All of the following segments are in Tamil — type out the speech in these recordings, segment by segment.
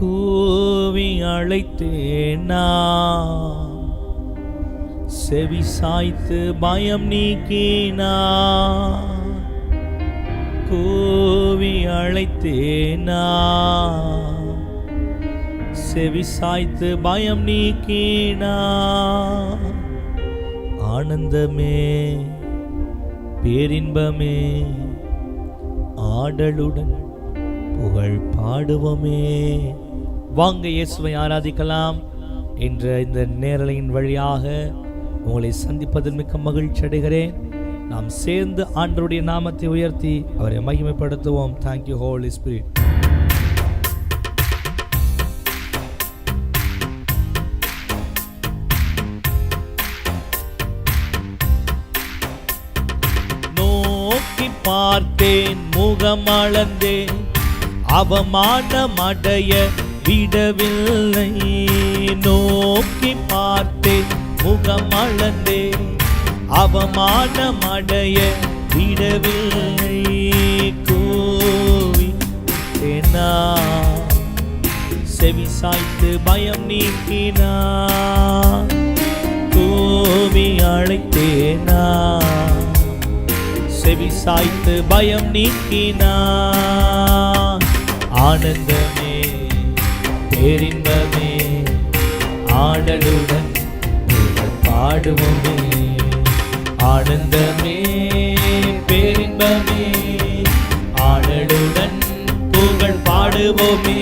கூவி அழைத்தேனா? செவி சாய்த்து பயம் நீக்கினா? கூவி அழைத்தேனா? செவி சாய்த்து பயம் நீக்கினா? ஆனந்தமே பேரின்பமே ஆடலுடன் புகழ் பாடுவோமே. வாங்க இயேசுவை ஆராதிக்கலாம். என்ற இந்த நேரலையின் வழியாக உங்களை சந்திப்பதில் மிக்க மகிழ்ச்சி அடைகிறேன். நாம் சேர்ந்து ஆண்டருடைய நாமத்தை உயர்த்தி அவரை மகிமைப்படுத்துவோம். தேங்க்யூ ஹோலி ஸ்பிரிட் நோக்கி பார்த்தேன் முகம் அளந்தேன் மடைய விடவில்லை. நோக்கி பார்த்தேன் முகம் அளந்தேன் அவமானம் விடவில்லை. கூவி தேனா செவி சாய்த்து பயம் நீக்கினா? கோவி அழைத்தேனா? செவி சாய்த்து பயம் நீக்கினா? ஆனந்தமே பேரின்பமே ஆடலுடன் பாடுவோமே. ஆனந்தமே பேரின்பமே. ஆடலுடன் புகழ் பாடுவோமே.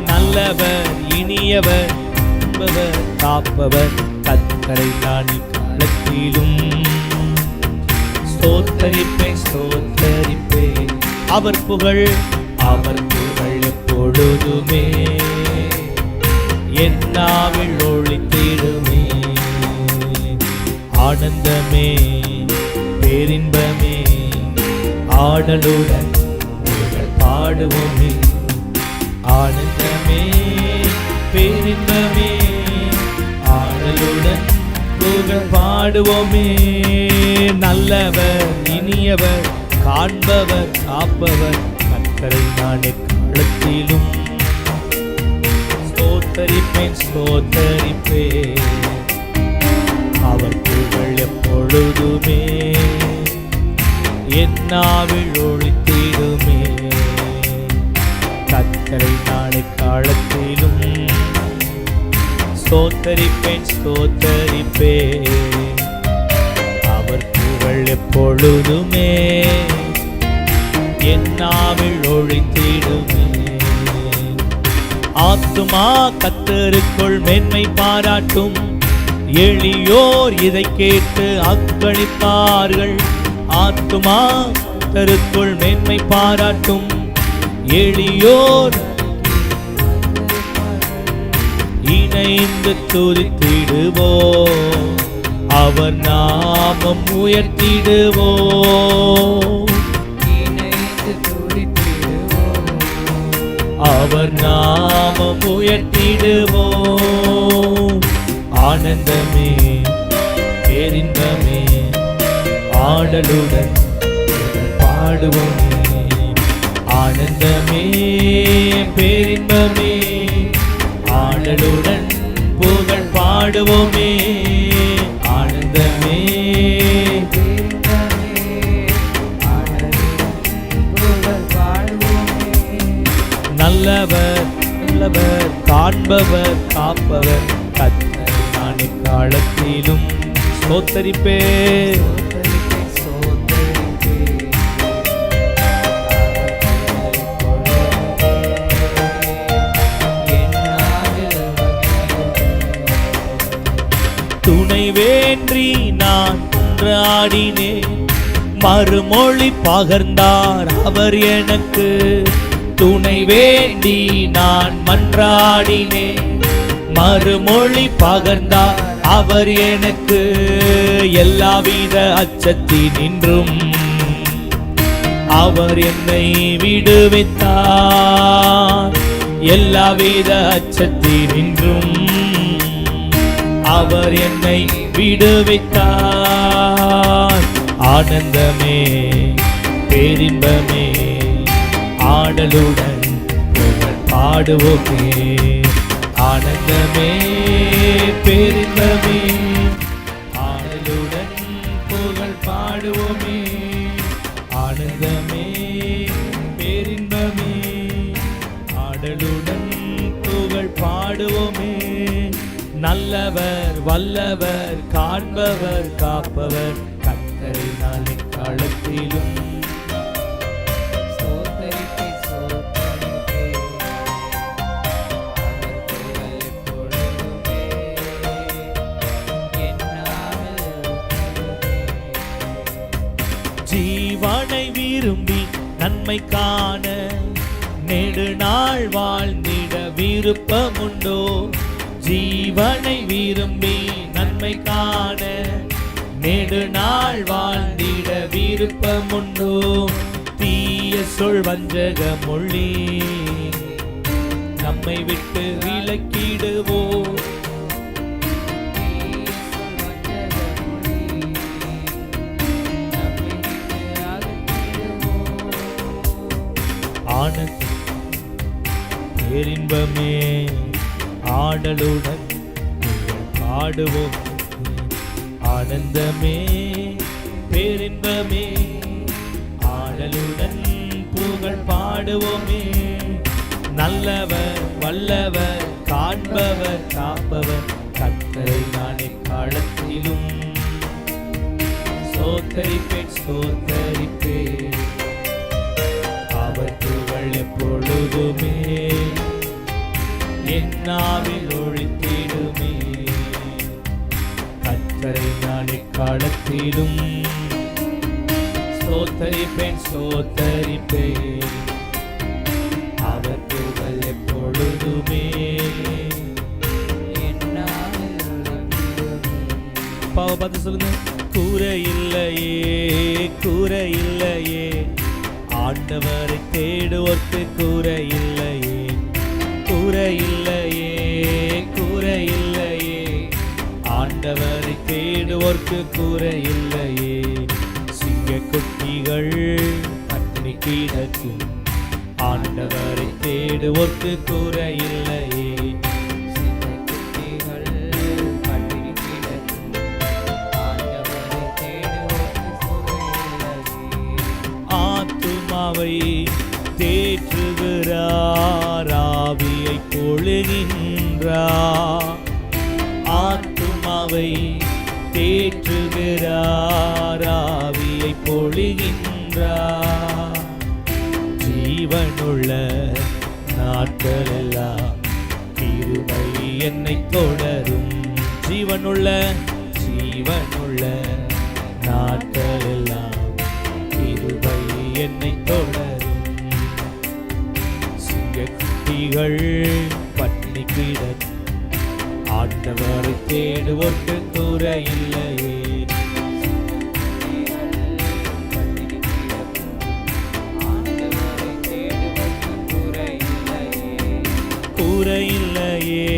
நல்லவர் இனியவர் என்பவர் காப்பவர் கத்தரை நாணி காலத்திலும். ஸ்தோத்தரிப்பேன் ஸ்தோத்தரிப்பேன். அவர் புகழ் அவர் புகழ் எப்பொழுதுமே என்னாவில் ஒழித்திடுமே. ஆனந்தமே பேரின்பமே ஆடலுடன் பாடுவோமே. ஆனந்தமே பேரின்பமே ஆடலுடன் புகழ் பாடுவோமே. நல்லவர் இனியவர் காண்பவர் காப்பவர் கத்தரை நான் உள்ளத்திலும். ஸ்தோத்தரிப்பேன் ஸ்தோத்தரிப்பேன் அவர் புகழ் எப்பொழுதுமே. என்னாவில் ஒழித்திடுமே கத்தரை நாளை காலத்திலும். ஸ்தோத்தரிப்பேன் ஸ்தோத்தரிப்பேன் அவர் புகழ் எப்பொழுதுமே. என்னாவில் ஒழித்திடுமே ஆத்துமா கத்தருக்குள் மேன்மை பாராட்டும். எளியோர் இதை கேட்டு அக்களிப்பார்கள் ஆத்துமா கத்தருக்குள் மேன்மை பாராட்டும். எளியோர் இணைந்து துதித்திடுவோ அவர் நாமம் உயர்த்திடுவோ அவர் நாமம் உயர்த்திடுவோம். ஆனந்தமே பேரின்பமே ஆடலுடன் பாடுவோமே. ஆனந்தமே பேரின்பமே ஆடலுடன் புகழ் பாடுவோமே. உள்ளவர் உள்ளவர் காண்பவர் காப்பவர். கத்தர் காலத்திலும் சோத்தரிப்பே துணை வேன்றி நான் ஆடினேன். மறுமொழி பகர்ந்தார் அவர் எனக்கு. துணை வேண்டி நான் மன்றாடினேன். மறுமொழி பகர்ந்தார் அவர் எனக்கு எல்லாவித அச்சத்தினின்றும். அவர் என்னை விடுவித்தார் எல்லாவித அச்சத்தினின்றும். அவர் என்னை விடுவித்தார். ஆனந்தமே பேரின்பமே பாடலுடன் புகழ் பாடுவோமே. ஆனந்தமே பெருந்தமே ஆடலுடன் புகழ் பாடுவோமே. ஆனந்தமே பேரின்பமே. ஆடலுடன் புகழ் பாடுவோமே. நல்லவர் வல்லவர் காண்பவர் காப்பவர். கத்தரை நாளை காலத்திலும் நன்மை காண நெடுநாள் வாழ்ந்திட விருப்பமுண்டோ? ஜீவனை விரும்பி நன்மை காண நெடுநாள் வாழ்ந்திட விருப்பமுண்டோ? தீய சொல் வஞ்சக மொழி நம்மை விட்டு விலக்கிடுவோம். ஆனந்த பேரின்பமே ஆடலுடன் பாடுவோம். ஆனந்தமே பேரின்பமே ஆடலுடன் புகழ் பாடுவோமே. நல்லவர் வல்லவர் காண்பவர் காப்பவர் கத்தரை நானே காலத்திலும் சோத்தரிப்பேன் சோத்தரிப்பேன் நாவில் ஒழித்திடுமே. கத்தரை நாளை காலத்திலும் சோத்தரிப்பேன் சோத்தரிப்பேன் அவர் புகழ் எப்பொழுதுமே பாவ பார்த்து சொல்லுங்க. கூரை இல்லையே கூரை இல்லையே ஆண்டவரை தேடுவோர்க்கு கூரை இல்லையே கூரை இல்லையே ஆண்டவரை தேடுவோர்க்கு கூரை இல்லையே சிங்க குட்டிகள் பட்டினி கிடக்கும். ஆண்டவரை தேடுவோர்க்கு கூரை இல்லையே ஆத்துமாவை தேற்று ஆவியை ஆத்துமாவை தேற்றுகிறாராவியை பொழுகின்றா. ஜீவனுள்ள நாட்களெல்லாம் கிருபை என்னை தொடரும். ஜீவனுள்ள ஜீவனுள்ள நாட்களெல்லாம் கிருபை என்னை தொடரும். சிங்கக்குட்டிகள் பட்டினி கிடக்கும் ஆண்டவரை தேடுவோர்க்கு கூரை இல்லையே கூரை இல்லையே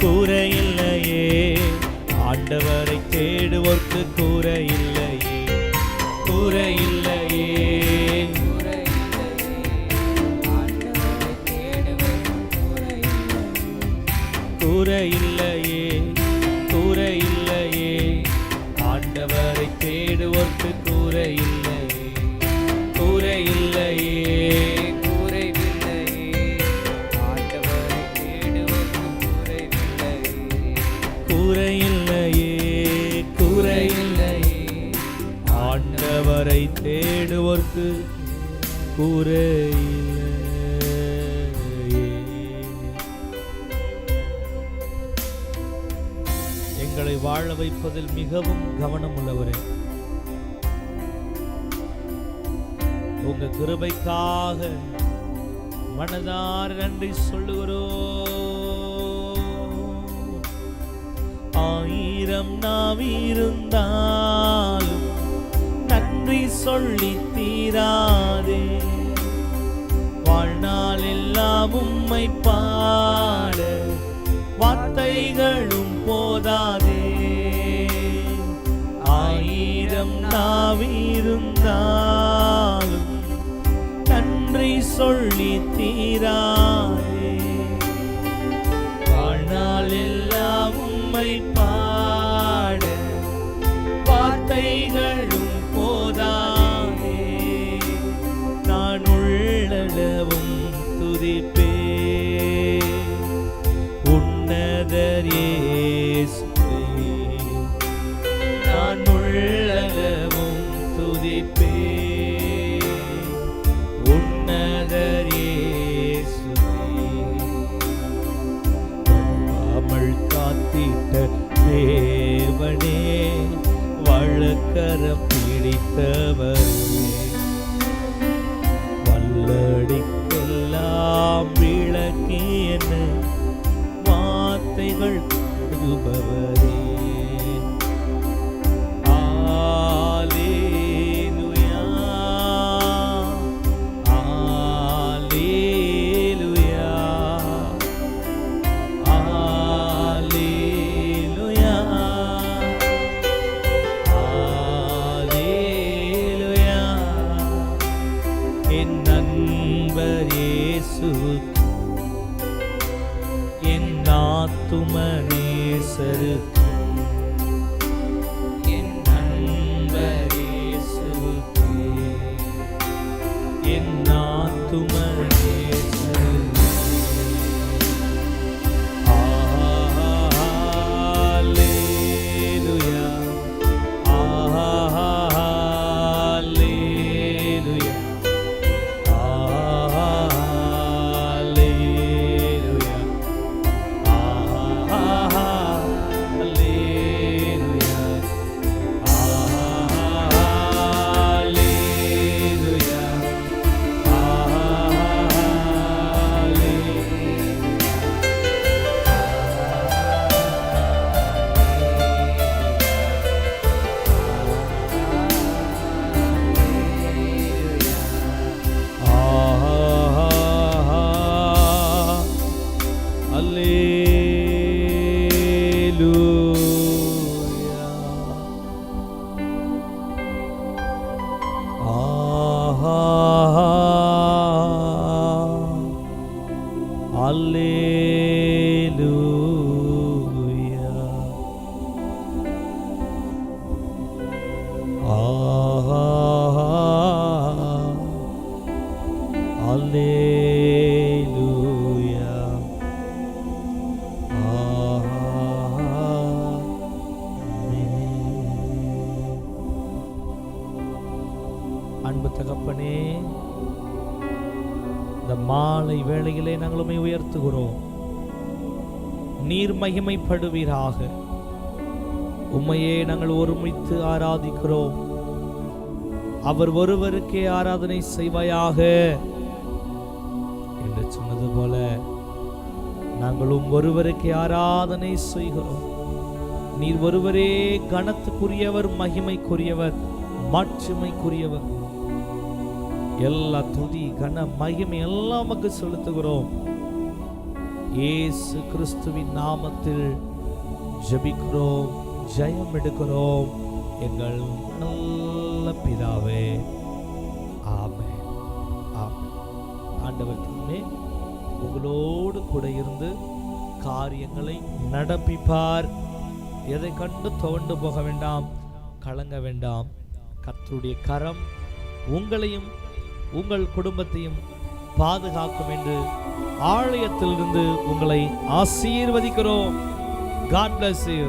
கூரை இல்லையே ஆண்டவரை தேடுவோர்க்கு கூரை இல்லையே கூரை இல்லையே கூரை இல்லையே. கூரை ஆண்டவரை தேடுவோர்க்கு கூரை இல்லையே கூரை இல்லையே கூரை இல்லையே. கூரை இல்லையே. ஆண்டவரை தேடுவோர்க்கு கூரை எங்களை வாழ வைப்பதில் மிகவும் கவனம் உள்ளவரே உங்க கிருபைக்காக மனதார் நன்றி சொல்லுகிறோ. ஆயிரம் நாவிருந்தாலும் நன்றி சொல்லி தீராதே. வாழ்நாள் எல்லாம் உம்மை பாட வார்த்தைகளும் போதாது. சொல்லி தீராதே வாழ்நாள் எல்லாம் உம்மை never அன்பு தகப்பனே இந்த மாலை வேளையிலே நாங்கள் உண்மை உயர்த்துகிறோம். நீர் மகிமைப்படுவீராக. உண்மையே நாங்கள் ஒருமித்து ஆராதிக்கிறோம். அவர் ஒருவருக்கே ஆராதனை செய்வாயாக. என்று சொன்னது போல நாங்களும் ஒருவருக்கே ஆராதனை செய்கிறோம். நீர் ஒருவரே கனத்துக்குரியவர் மகிமைக்குரியவர் மாட்சிமைக்குரியவர். எல்லா துதி கன மகிமை எல்லாம் செலுத்துகிறோம். ஏசு கிறிஸ்துவின் நாமத்தில் ஜபிக்கிறோம் ஜெயம் எடுக்கிறோம். எங்கள் நல்ல பிதாவே ஆமே ஆமென். ஆண்டவர் தாமே உங்களோடு கூட இருந்து காரியங்களை நடப்பிப்பார். எதை கண்டு துவண்டு போக வேண்டாம் கலங்க வேண்டாம். கத்தருடைய கரம் உங்களையும் உங்கள் குடும்பத்தையும் பாதுகாக்கும் என்று ஆலயத்திலிருந்து உங்களை ஆசீர்வதிக்கிறோம். God bless you